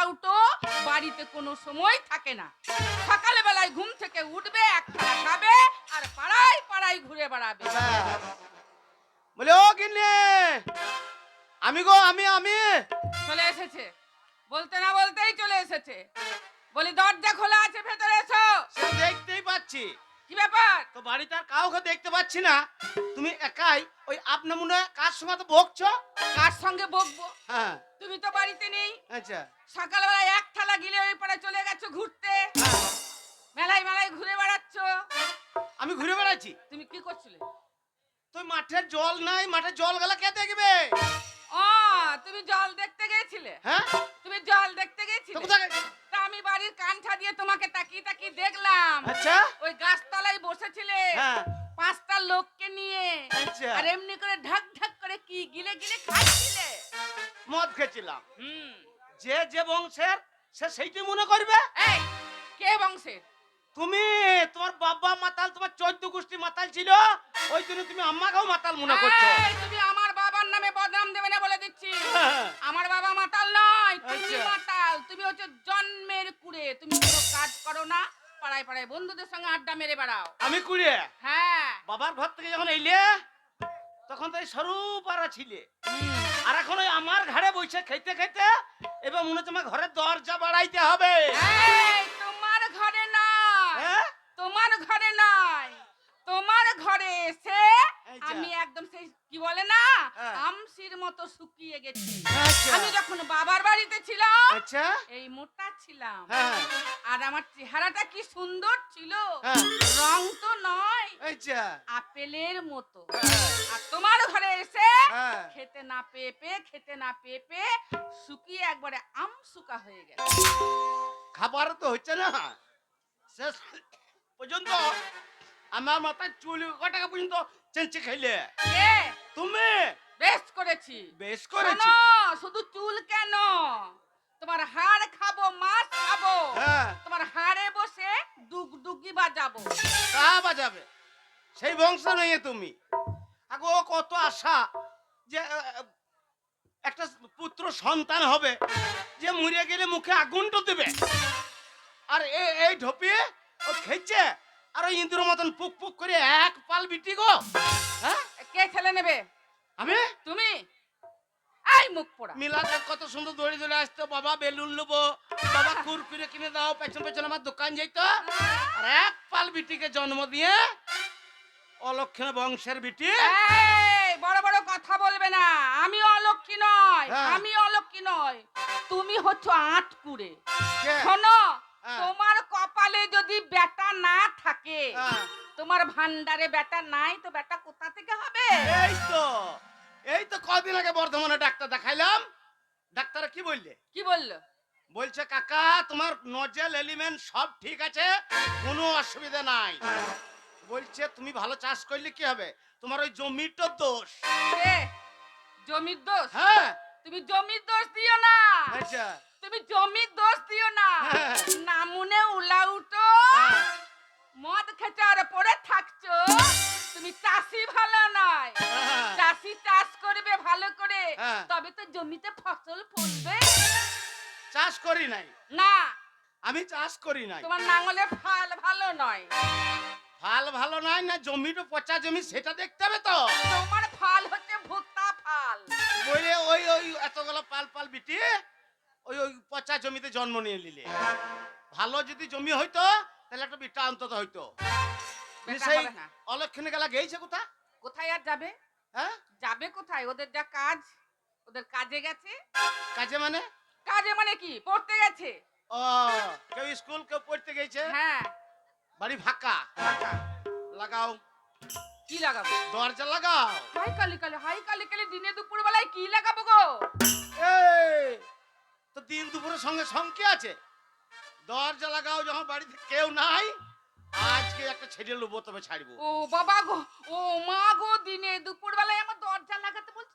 উলাউটো বাড়িতে কোনো সময় থাকে না। সকালে বেলায় ঘুম থেকে উঠবে এক থালা খাবে আর পাড়ায় পাড়ায় ঘুরে বেড়াবে। বলে ও কিনে আমি গো আমি আমি। চলে এসেছে। বলতে না বলতেই চলে এসেছে। বলি দরজা খোলা আছে ভেতরে এসো। সে দেখতেই পাচ্ছি। কি ব্যাপার? তো বাড়িতে আর কাউকে দেখতে পাচ্ছি না। তুমি একাই ওই আপনা মনে কার সময় তো বকছো? কার সঙ্গে বকবো? হ্যাঁ। তুমি তো বাড়িতে নেই। আচ্ছা। সকালবেলা এক থালা গিলে ওই পাড়ে চলে গেছো ঘুরতে। হ্যাঁ, মেলায় মেলায় ঘুরে বেড়াচ্ছ। আমি ঘুরে বেড়াচ্ছি। তুমি কি করছিলে? তুই মাঠের জল নাই মাঠের জল গেলা কে দেখবে? ও তুমি জল দেখতে গেছিলে? হ্যাঁ? তুমি জল দেখতে গেছিলে? তা আমি বাড়ির কানটা দিয়ে তোমাকে তাকিয়ে তাকিয়ে দেখলাম। আচ্ছা? ওই গাছতলায় বসেছিলে। হ্যাঁ। পাঁচটা লোককে নিয়ে। আচ্ছা। আর এমনি করে ঢাক ঢাক করে কি গিলে গিলে খাচ্ছিলে? মদ খেয়েছিলাম। হুম। যে যে বংশের সে সেইটাই মনে করবে? এই কে বংশের? তুমি তোমার বাবা মাতাল তোমার চোদ্দ গোষ্ঠী মাতাল ছিল? ওই জন্য তুমি আম্মাকেও মাতাল মনে করছ। তুমি আমার আমার বাবা মাতাল নয় তুমি আচ্ছা। মাতাল। তুমি হচ্ছে জন্মের কুড়ে। তুমি কোনো কাজ করো না পাড়ায় পাড়ায় বন্ধুদের সঙ্গে আড্ডা মেরে বেড়াও। আমি কুড়িয়ে হ্যাঁ। বাবার ঘর থেকে যখন এলে তখন তো এই সরু পাড়া ছিলে। আর এখন ওই আমার ঘরে বসে খেতে খেতে এবার মনে আমার ঘরের দরজা বাড়াইতে হবে। তোমার ঘরে নয়। হ্যাঁ? তোমার ঘরে নয়। তোমার ঘরে এসে। আমি একদম সেই কি বলে না? হ্যাঁ। আমসির মতো শুকিয়ে গেছি। আচ্ছা। আমি যখন বাবার বাড়িতে ছিলাম আচ্ছা। এই মোটা ছিলাম। হ্যাঁ আর আমার চেহারাটা কি সুন্দর ছিল? হ্যাঁ। রং তো নয় আচ্ছা আপেলের মতো। হ্যাঁ। আর তোমার ঘরে এসে হ্যাঁ। খেতে না পেয়ে পেয়ে খেতে না পেয়ে পেয়ে শুকিয়ে একবারে আম শুকা হয়ে গেছে। খাবার তো হচ্ছে না। শেষ পর্যন্ত আমার মাথায় চুল কটাকা পর্যন্ত চেঞ্চে খাইলে কে? তুমি? বেশ করেছি। বেশ করেছি। শুধু চুল কেন? তোমার হাড় খাব মাছ খাব। হ্যাঁ। তোমার হাড়ে বসে ডুগডুগি বাজাবো। তা বাজাবে। সেই বংশ নয় তুমি। আগো কত আশা যে একটা পুত্র সন্তান হবে যে মরে গেলে মুখে আগুনটা দেবে। আর এই ঢোপে ও খেয়েছে? আর ওই ইন্দুর মতন পুক পুক করে এক পাল বিটি গো। হ্যাঁ? কে ছেলে নেবে? আমি? তুমি? এই মুখ পোড়া। মিলাতে কত সুন্দর দড়ি দড়ি আসতো বাবা বেলুন নেব বাবা কুরকুরে কিনে দাও পেছন পেছন আমার দোকান যাইতো। আর এক পাল বিটিকে জন্ম দিয়ে অলক্ষণ বংশের বিটি। এই বড় বড় কথা বলবে না। আমি অলক্ষী নয় হ্যাঁ। আমি অলক্ষী নয়। তুমি হচ্ছে আটকুড়ে? শোনো হ্যাঁ। তোমার কপালে যদি বেটা না থাকে হ্যাঁ। তোমার ভান্ডারে বেটা নাই তো বেটা কোথা থেকে হবে? এই তো এই তো কদিন আগে বর্ধমানে ডাক্তার দেখাইলাম। ডাক্তার কি বললে? কি বলল? বলছে কাকা তোমার নজেল এলিমেন্ট সব ঠিক আছে কোনো অসুবিধা নাই। বলছে তুমি ভালো চাষ করলে কি হবে? তোমার ওই জমিটার দোষ? জমির দোষ? হ্যাঁ। তুমি জমির দোষ দিও না। আচ্ছা তুমি জমির দোষ দিও না। নামুনে উলাউটো হ্যাঁ। মদ খেচার পরে থাকছো। তুমি চাষি ভালো নয়। চাষি চাষ করবে ভালো করে। হ্যাঁ। তবে তো জমিতে ফসল ফলবে। চাষ করি নাই। না। আমি চাষ করি নাই। তোমার নাঙলে ফাল ভালো নয়। ফাল ভালো নাই না জমিটা পচা জমি সেটা দেখতে হবে তো। তোমার ফাল হচ্ছে ভুট্টা ফাল। বলে ওই ওই এতগুলো পাল পাল বিটি। ওই ওই পচা জমিতে জন্ম নিয়ে নিলে। ভালো যদি জমি হইতো তাহলে একটা বিটা অন্তত হইতো। সেই অলক্ষণে গেলা গেছে কোথা কোথায় আর যাবে? হ্যাঁ? যাবে কোথায়? ওদের যা কাজ ওদের কাজে গেছে। কাজে মানে? কাজে মানে কি? পড়তে গেছে। ও কেউ স্কুল কেউ পড়তে গেছে হ্যাঁ। বাড়ি ফাঁকা? লাগাও। কি লাগাবো? দরজা লাগাও। হাই কালি কালি হাই কালি কালি দিনে দুপুর বেলায় কি লাগাবো গো? দিন দুপুরের সঙ্গে সঙ্গে আছে। দরজা লাগাও যখন বাড়িতে কেউ নাই আজকে একটা ছেড়ে নেব তবে ছাড়বো। ও বাবা গো ও মা গো দিনে দুপুর বেলায় আমার দরজা লাগাতে বলছি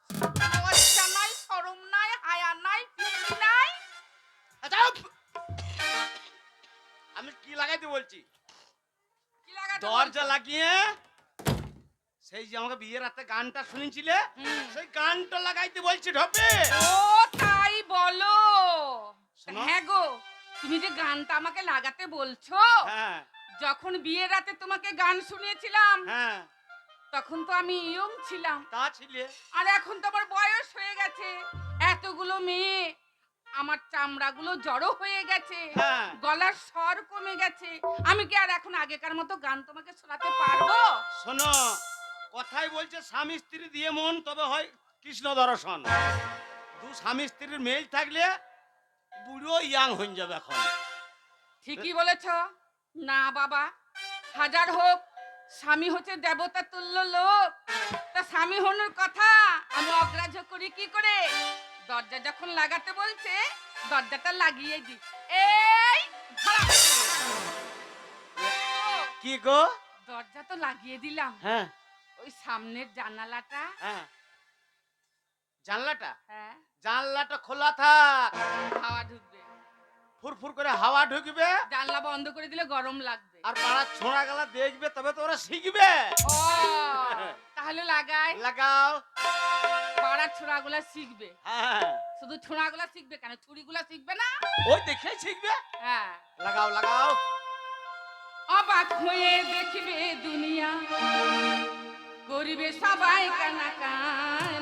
লজ্জা নাই শরম নাই হায়া নাই নাই। আচ্ছা, আমি কি লাগাইতে বলছি? কি লাগাতে দরজা লাগিয়ে সেই যে আমাকে বিয়ের রাতে গানটা শুনেছিলে। সেই গানটা লাগাইতে বলছি ঢপে। ও তাই গো তুমি যে গানটা আমাকে লাগাতে বলছো হ্যাঁ। যখন বিয়ের রাতে তোমাকে গান শুনিয়েছিলাম হ্যাঁ। তখন তো আমি ইয়ং ছিলাম। তা ছিলে। আর এখন তো আমার বয়স হয়ে গেছে। এতগুলো মেয়ে আমার চামড়াগুলো জড়ো হয়ে গেছে। হ্যাঁ। গলার স্বর কমে গেছে। আমি কি আর এখন আগেকার মতো গান তোমাকে শোনাতে পারব? শোনো কথাই বলছে স্বামী স্ত্রী দিয়ে মন তবে হয় কৃষ্ণ দর্শন। দু স্বামী স্ত্রীর মেল থাকলে বুড়ো ইয়াং হয়ে যাবে এখন। ঠিকই বলেছ। না বাবা। হাজার হোক স্বামী হচ্ছে দেবতা তুল্য লোক। তা স্বামী হনোর কথা আমি অগ্রাহ্য করি কি করে? দরজা যখন লাগাতে বলছে দরজাটা লাগিয়ে দি। এই কি গো? দরজা তো লাগিয়ে দিলাম। হ্যাঁ। ওই সামনের জানালাটা হ্যাঁ। জানলাটা? হ্যাঁ। জানলাটা খোলা থাক। হাওয়া ঢুকবে। ফুরফুর করে হাওয়া ঢুকবে। জানলা বন্ধ করে দিলে গরম লাগবে। আর পাড়ার ছোঁড়া গেলা দেখবে তবে তো ওরা শিখবে। ও তাহলে লাগাই। লাগাও। পাড়ার ছোড়াগুলা শিখবে। হ্যাঁ। শুধু ছোড়াগুলা শিখবে কেন? ছুরিগুলা শিখবে না? ওই দেখে শিখবে। হ্যাঁ। লাগাও লাগাও। অবাক হয়ে দেখবে দুনিয়া। করিবে সবাই কানাকানি।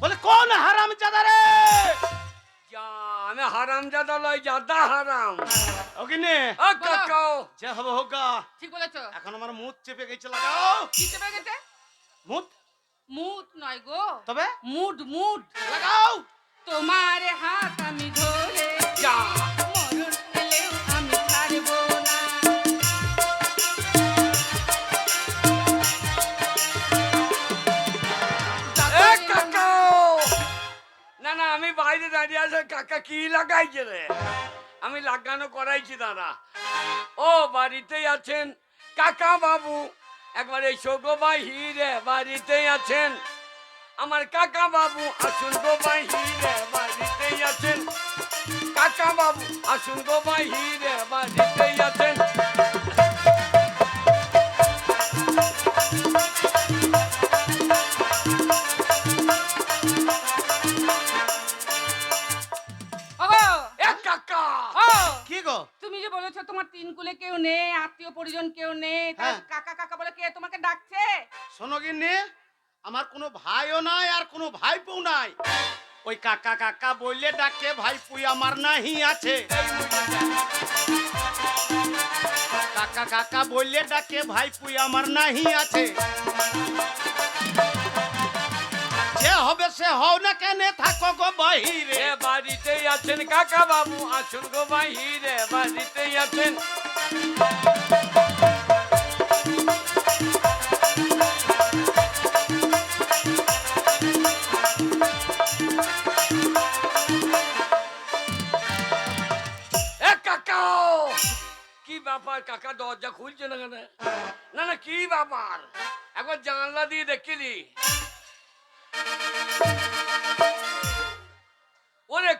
বলে কোন হারাম জাদা রে আমি হারাম জাদা লয় জাদা হারাম ওগিনে ও কাকা যে হবে হোক গা। ঠিক বলেছ। এখন আমার মুখ চেপে গেছে লাগাও। কি চেপে গেছে? মুখ মুড নয় গো। তবে? Mood mood. লাগাও। তোমার হাত আমি ধরে যা। বাইরে দাঁড়িয়ে আছে, কাকা কি লাগাইছে রে? আমি লাগানো করাইছি, দাদা। ও, বাড়িতেই আছেন কাকা বাবু। একবার এই গো বাহিরে, বাড়িতেই আছেন। আমার কাকা বাবু, আসুন গো বাহিরে, বাড়িতেই আছেন। কাকা বাবু, আসুন গো বাহিরে, বাড়িতেই আছেন। বলেছ তোমার তিন কুলে কেউ নেই আত্মীয় পরিজন কেউ নেই হ্যাঁ। কাকা কাকা বলে কে তোমাকে ডাকছে? শোনো গিন্নি আমার কোনো ভাইও নাই আর কোনো ভাইপোও নাই। ওই কাকা কাকা বললে ডাকে ভাইপুই আমার নাহি আছে। কাকা কাকা বললে ডাকে ভাইপুই আমার নাহি আছে। হবে সে হও না কেন, থাকো গো বাহিরে এ বাড়িতেই আছেন কাকা বাবু, আসুন গো বাহিরে বাড়িতেই আছেন। ব্যাপার কাকা, দরজা খুলছে না কেন? না না, কি ব্যাপার? একবার জানলা দিয়ে দেখিলি?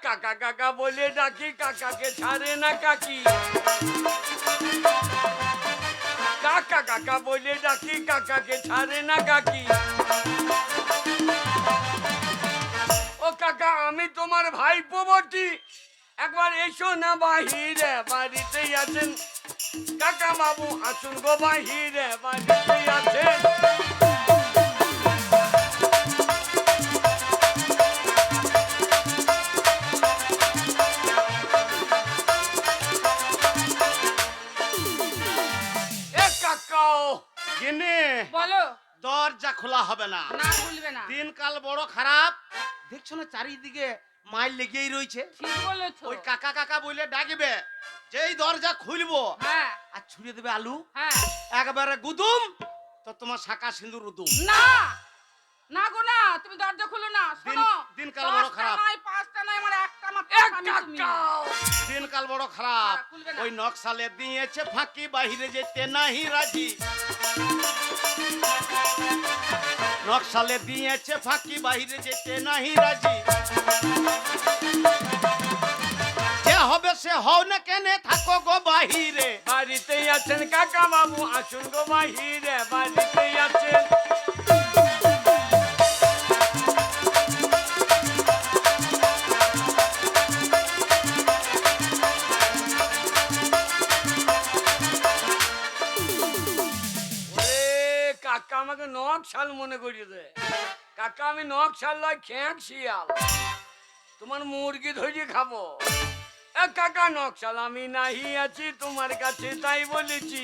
কাকা কাকা বলে ডাকি, কাকাকে ছাড়ে না কাকি। কাকা কাকা বলে ডাকি, কাকাকে ছাড়ে না কাকি। ও কাকা, আমি তোমার ভাই বটি। একবার এসো না বাহিরে বাড়িতেই আছেন। কাকা বাবু, আসুন গো বাহিরে বাড়িতেই আছেন। গিন্নি বলো। দরজা খোলা হবে না। না খুলবে না। দিনকাল বড় খারাপ। দেখছ না চারিদিকে মাইল লেগেই রয়েছে। ঠিক বলেছ। ওই কাকা কাকা বলে ডাকবে যেই দরজা খুলবো হ্যাঁ। আর ছুঁড়ে দেবে আলু। হ্যাঁ। একবারে গুদুম তো তোমার শাখা সিঁদুর উদুম। না! না গো না তুমি দরজা খুলো না শোনো। দিনকাল বড় খারাপ। নয় পাঁচটা নয় আমার একটা মাত্র স্বামী তুমি। দিনকাল বড় খারাপ। ওই নকশালে দিয়েছে ফাঁকি বাহিরে যেতে নাহি রাজি। নকশালে দিয়েছে ফাঁকি বাহিরে যেতে নাহি রাজি। যে হবে সে হও না কেনে থাকো গো বাহিরে। বাড়িতেই আছেন কাকা বাবু আসুন গো বাহিরে বাড়িতেই আছেন। আমাকে নখ শাল মনে করিয়ে দে কাকা, আমি নখ শাল লয় খেঁক শিয়াল। তোমার মুরগি ধরে খাব। কাকা নকশাল আমি নাহি আছি, তোমার কাছে তাই বলেছি।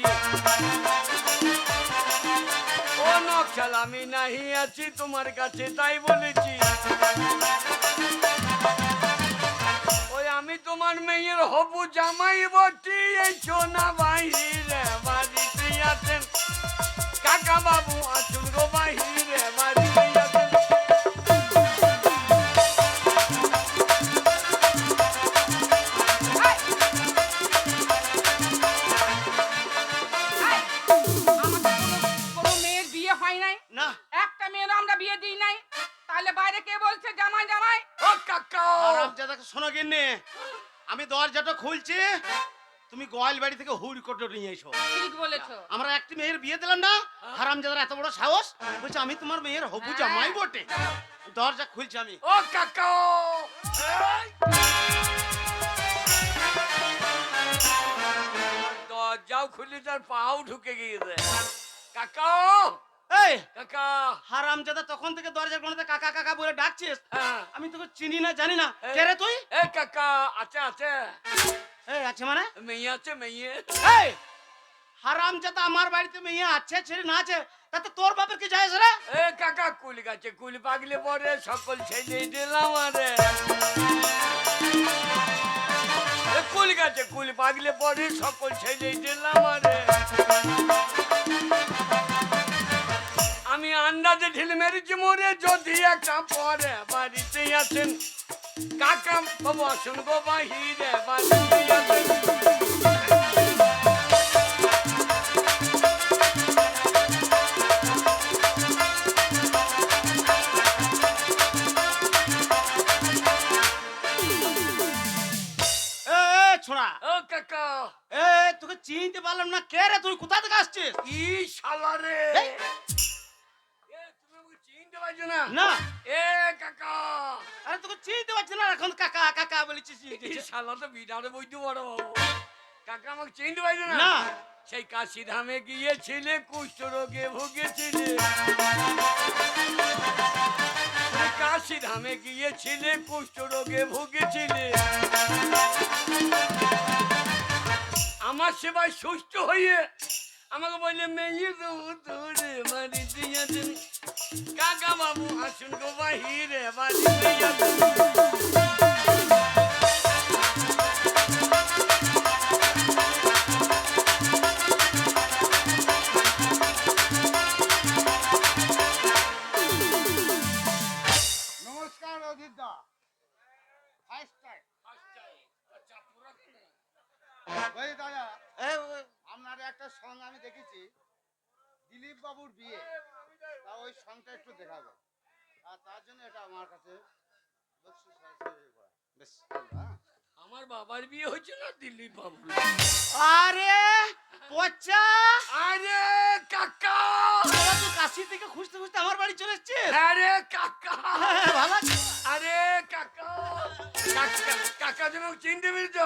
ও নকশাল আমি নাহি আছি, তোমার কাছে তাই বলেছি। ওই আমি তোমার মেয়ের হবু জামাই বটি, এই সোনা আছেন কাকা বাবু আসুন গো বাহিরে গোয়াল বাড়ি থেকে হুড় কোটো নিয়ে এসো। ঠিক বলেছ। আমরা একটি মেয়ের বিয়ে দিলাম না? হারাম হারামজাদার এত বড় সাহস? বলছে আমি তোমার মেয়ের হবু জামাই বটে। দরজা খুলছি আমি। ও কাকা! দরজাও খুলে তার পাও ঢুকে গিয়েছে। কাকা এই কাকা। হারামজাদা তখন থেকে দরজা কোনাতে কাকা কাকা বলে ডাকছিস? হ্যাঁ। আমি তোকে চিনি না জানি না। কে রে তুই? এ কাকা আছে আছে। এই আছে মানে? মেয়ে আছে মেয়ে। এই হারামজাদা আমার বাড়িতে মেয়ে আছে না আছে তাতে তোর বাপের কি যায় রে? এ কাকা কুল গাছে কুল পাগলে পরে সকল ছেলে দিলাম আরে কুল গাছে কুল পাগলে পরে সকল ছেলে দিলাম আরে আমি আন্দাজে ঢিল মেরেছি মরে যদি একটা পরে বাড়িতে আছেন কাকা বাবু গো বাহিরে ছোড়া। ও কাকা। এ তোকে চিনতে পারলাম না। কে রে তুই? কোথা থেকে আসছিস? কি শালা রে। এ তুমি চিনতে পারছ না? না। এ কাকা। চিনতে পারছি না এখন কাকা কাকা বলেছিস এই শালা তো বিড়ালে বইতে বড় কাকা আমাকে চিনতে পারছ না সেই কাশি ধামে গিয়েছিলে কুষ্ঠ রোগে ভুগেছিলে সেই কাশি ধামে গিয়েছিলে কুষ্ঠ রোগে ভুগেছিলে আমার সেবায় সুস্থ হয়ে আমাকে বললে মেয়ে ধরে মারি দিয়েছেন কাকা বাবু আসুন গো বাহিরে বাড়ি দাদা আপনার একটা সং আমি দেখেছি দিলীপ বাবুর বিয়ে। একটু আর তার জন্য এটা আমার কাছে হ্যাঁ। আমার বাবার বিয়ে হয়েছে না দিল্লি বাবু আরে পচা আরে কাকা! তুই কাশি থেকে খুঁজতে খুঁজতে আমার বাড়ি চলে এসছিস? আরে কাকা! হ্যাঁ, ভালো আরে কাকা! কাকা কাকা তুমি চিনতে পেরেছ?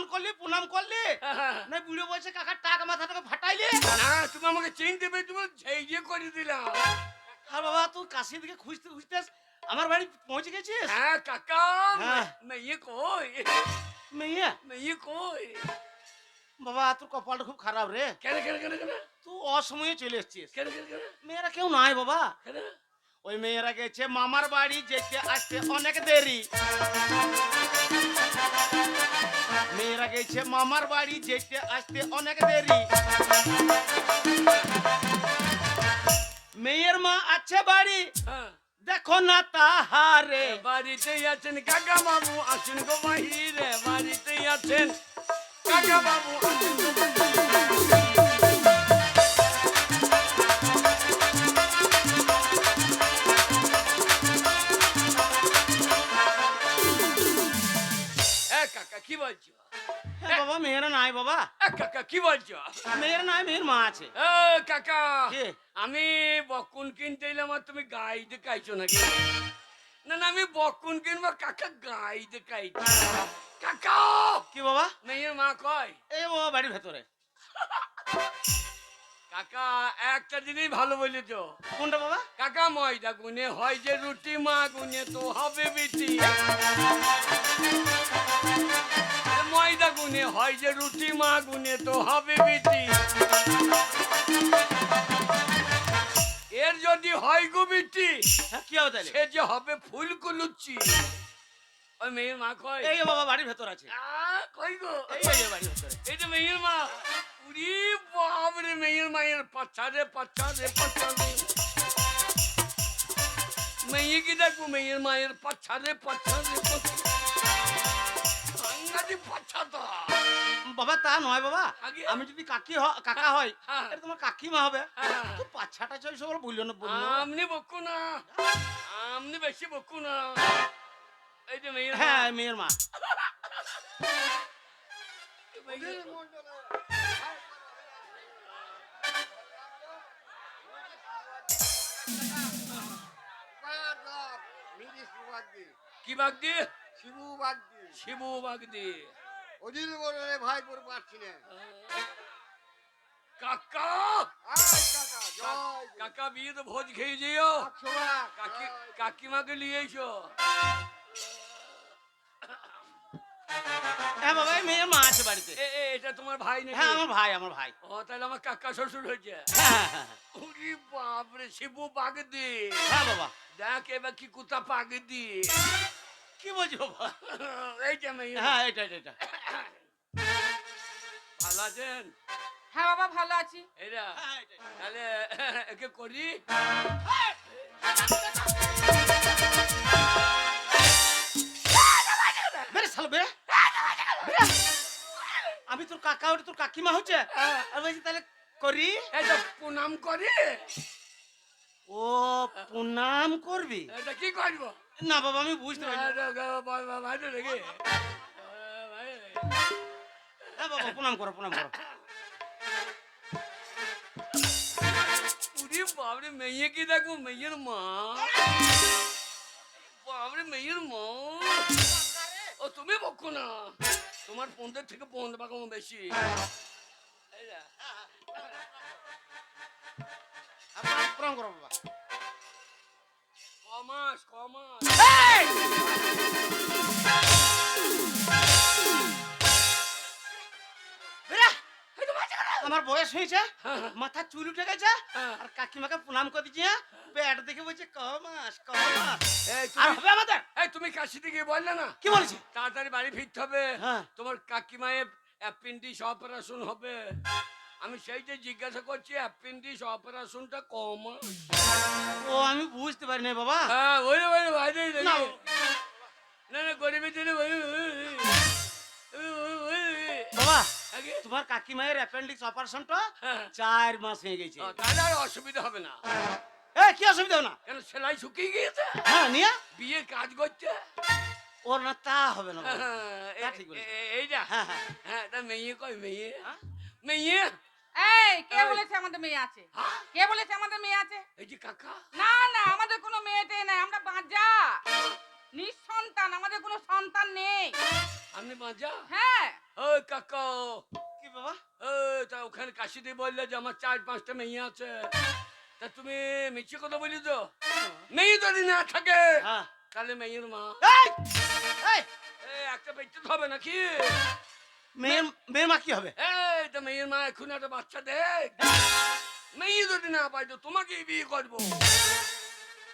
সম্মান করলি প্রণাম করলি? না বুড়ো বয়সে কাকার টাকা মাথাটাকে ফাটাইলি? না তুমি আমাকে চিনতে পেরে তুমি সেই যে করে দিলাম। আর বাবা তুই কাশি দিকে খুঁজতে খুঁজতে আমার বাড়ি পৌঁছে গেছিস? হ্যাঁ কাকা হ্যাঁ। মেয়ে কই? মেয়ে? মেয়ে কই? বাবা তোর কপালটা খুব খারাপ রে। কেন কেন কেন কেন? তুই অসময়ে চলে এসছিস। কেন কেন কেন? মেয়েরা কেউ নাই বাবা। কেন? ওই মেয়েরা গেছে মামার বাড়ি যেতে আসতে অনেক দেরি। মেয়েরা গেছে মামার বাড়ি যেতে আসতে অনেক দেরি। মেয়ের মা আছে বাড়ি? হ্যাঁ। দেখো না তাহারে। বাড়িতে আছেন কাকা বাবু আসুন গো বাহিরে বাড়িতেই আছেন কাকা বাবু আসুন বাবা মেয়েরা নাই বাবা। কাকা কি বলছো? মেয়ের নাই মেয়ের মা আছে। কাকা আমি বকুন কিনতে এলাম আর তুমি গাই দেখাইছো নাকি? না না আমি বকুন কিনবো কাকা গাই দেখাইছি কাকা! কি বাবা? মেয়ের মা কয়? এই বাবা বাড়ির ভেতরে। কাকা একটা জিনিস ভালো বলেছ। কোনটা বাবা? কাকা ময়দা গুনে হয় যে রুটি মা গুনে তো হবে বিটি। ময়দা গুনে হয় যে রুটি মা গুনে তো হবে বিটি। এর যদি হয় গো বিটি হ্যাঁ কি হবে তাহলে? সে যে হবে ফুল কুলুচ্ছি ওই মেয়ের মা কয় এই বাবা বাড়ির ভেতর আছে। কই গো? এই এই বাড়ির ভেতরে এই যে মেয়ের মা উরি বাপ রে মেয়ের মায়ের পাচ্ছা রে পাচ্ছা রে পাচ্ছা রে। মেয়ে কি দেখব? মেয়ের মায়ের পাচ্ছা রে। বাবা তা নয় বাবা আমি যদি কাকি কাকা হয় হ্যাঁ। এটা তোমার কাকিমা হবে হ্যাঁ। তো পাচ্ছাটা চাই সব বলল না বলল আমনি বকু না আমনি বেশি বকু না এই যে মেয়ের হ্যাঁ মেয়ের মা মেয়ের- কি বাগ দিয়ে? শিবু বাদ দি শিবু বাগ দিয়ে। অজিল বলে ভাই করে পারছি না কাকা! কাকা জয়। কাকা বিয়েতে ভোজ খেয়ে যেও। কাকি কাকিমাকে নিয়ে এসো। হ্যাঁ বাবা এই মেয়ের মা আছে বাড়িতে। এটা তোমার ভাই নাকি? হ্যাঁ আমার ভাই আমার ভাই। ও তাহলে আমার কাকা শ্বশুর হয়েছে। হ্যাঁ হ্যাঁ, হ্যাঁ। উরি বাপরে শিবু বাগ দি হ্যাঁ বাবা। দেখ এবার কি কুতা পাগ দি কি বলছি বাবা? এই যে মেয়ে হ্যাঁ এটা এটা এটা ভালো আছেন? হ্যাঁ বাবা ভালো আছি। এরা হ্যাঁ, এটা। তাহলে একে করি? বেরে বেরে। আমি তোর কাকা তোর কাকিমা হচ্ছে। আর বলছি তাহলে করি? এটা প্রণাম করি। ও প্রণাম করবি? এটা কি করব? না বাবা আমি বুঝতে পারি হ্যাঁ বাবা প্রণাম করো প্রণাম করো। বাবরে মেয়ে কি দেখব মেয়ের মা। বাবরে মেয়ের মা। ও তুমি বকো না। তোমার পনেরো থেকে পনেরো টাকা বেশি। প্রণাম- করো বাবা। কমাস কমাস। আমার বয়স হয়েছে হ্যাঁ। মাথা চুল উঠে গেছে হ্যাঁ। আর কাকিমাকে প্রণাম করে দিচ্ছি হ্যাঁ? দেখে বলছে কমাস কমাস। আর হবে আমাদের? এই তুমি কাশিতে গিয়ে বললে না কি বলছি? তাড়াতাড়ি বাড়ি ফিরতে হবে। হ্যাঁ। তোমার কাকিমায়ের অ্যাপেন্ডিস অপারেশন হবে। আমি সেই যে জিজ্ঞাসা করছি অ্যাপেন্ডিস অপারেশনটা কম ও আমি বুঝতে পারি না বাবা হ্যাঁ ওই রে, ওই রে, বাইরে না না না গরিবের জন্য ওই। বাবা তোমার কাকিমায়ের অ্যাপেন্ডিক্স অপারেশনটা হ্যাঁ। চার মাস হয়ে গেছে তাহলে আর অসুবিধা হবে না এ কি অসুবিধা হবে না কেন সেলাই শুকিয়ে গিয়েছে হ্যাঁ নিয়ে বিয়ে কাজ করছে ওর না তা হবে না। হ্যাঁ, ঠিক বলেছ। এ- হ্যাঁ হ্যাঁ হ্যাঁ তা মেয়ে কই মেয়ে হ্যাঁ? মেয়ে এই কে বলেছে আমাদের মেয়ে আছে? হ্যাঁ? কে বলেছে আমাদের মেয়ে আছে? এই যে কাকা। না না আমাদের কোনো মেয়েটে নাই আমরা বাঁচা নিঃসন্তান আমাদের কোনো সন্তান নেই। আপনি বাজা? হ্যাঁ। ওই কাকা। কি বাবা? ওই তা ওখানে কাশিতে বললে যে আমার চার পাঁচটা মেয়ে আছে। তা তুমি মিছে কথা বলি তো মেয়ে যদি না থাকে হ্যাঁ। তাহলে মেয়ের মা। এই এই। এই একটা বেচতে হবে নাকি? মেয়ের মেয়ের মা কি হবে? এই তো মেয়ের মা এখন একটা বাচ্চা দেখ। মেয়ে যদি না পাই তো তোমাকেই বিয়ে করব।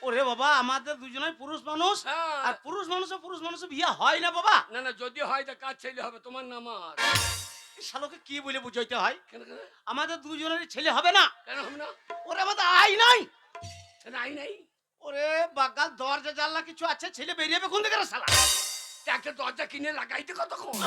ওরে বাবা আমাদের দুজনেই পুরুষ মানুষ। হ্যাঁ। আর পুরুষ মানুষের পুরুষ মানুষের বিয়ে হয় না বাবা। না না যদি হয় তা কাজ ছেলে হবে? তোমার না আমার শালোকে কি বলে বুঝাইতে হয়? আমাদের দুজনের ছেলে হবে না। কেন হবে না? ওরে আমাদের আই নাই। নাই নাই? ওরে বাগাল দরজা জানলা কিছু আছে ছেলে বেরিয়ে যাবে কোন দিকে শালা? তা একটা দরজা কিনে লাগাইতে কতক্ষণ?